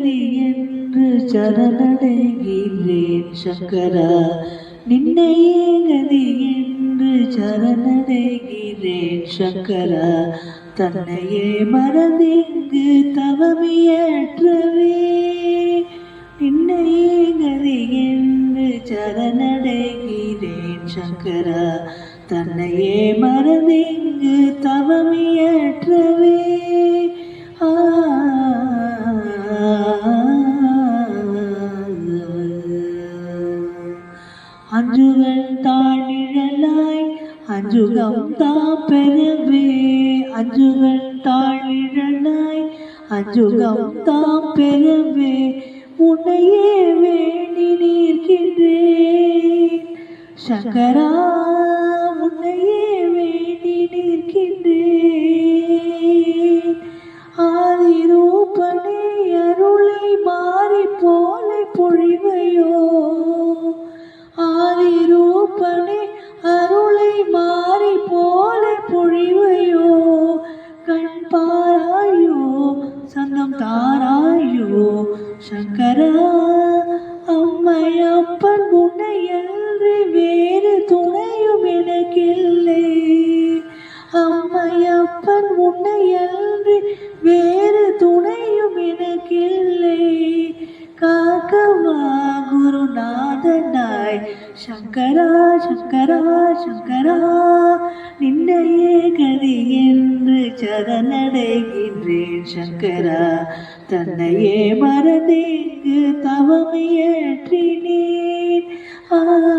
கதி என்று சரணடைகிறேன் சங்கரா. நின்னையே கதி என்று சரணடைகிறேன் சங்கரா. தன்னையே மறந்திங்கு தவமியற்றவே. நின்னையே கதி என்று சரணடைகிறேன் சங்கரா. தன்னையே மறந்திங்கு தவமியற்றவே. அஞ்சுகள் தாழிழலாய் அஞ்சுகம் தாம் பெறவே அஞ்சுகள் தாழிழலாய் அஞ்சுகம் தாம் பெறவே உன்னையே வேண்டி நிற்கின்றேன் சங்கரா பாராயோ சந்தம் தாராயோ சங்கரா அம்மையப்பன் உன்னையன்றி வேறு துணையும் எனக்கில்லை. அம்மையப்பன் உன்னையன்றி வேறு துணையும் எனக்கில்லை. காக்கவா குருநாதனாய் சங்கரா சங்கரா சங்கரா நின்னையே சரணடைகின்றேன் சங்கரா. தன்னையே மறந்தேங்கு தவமையற்றினேன் ஆ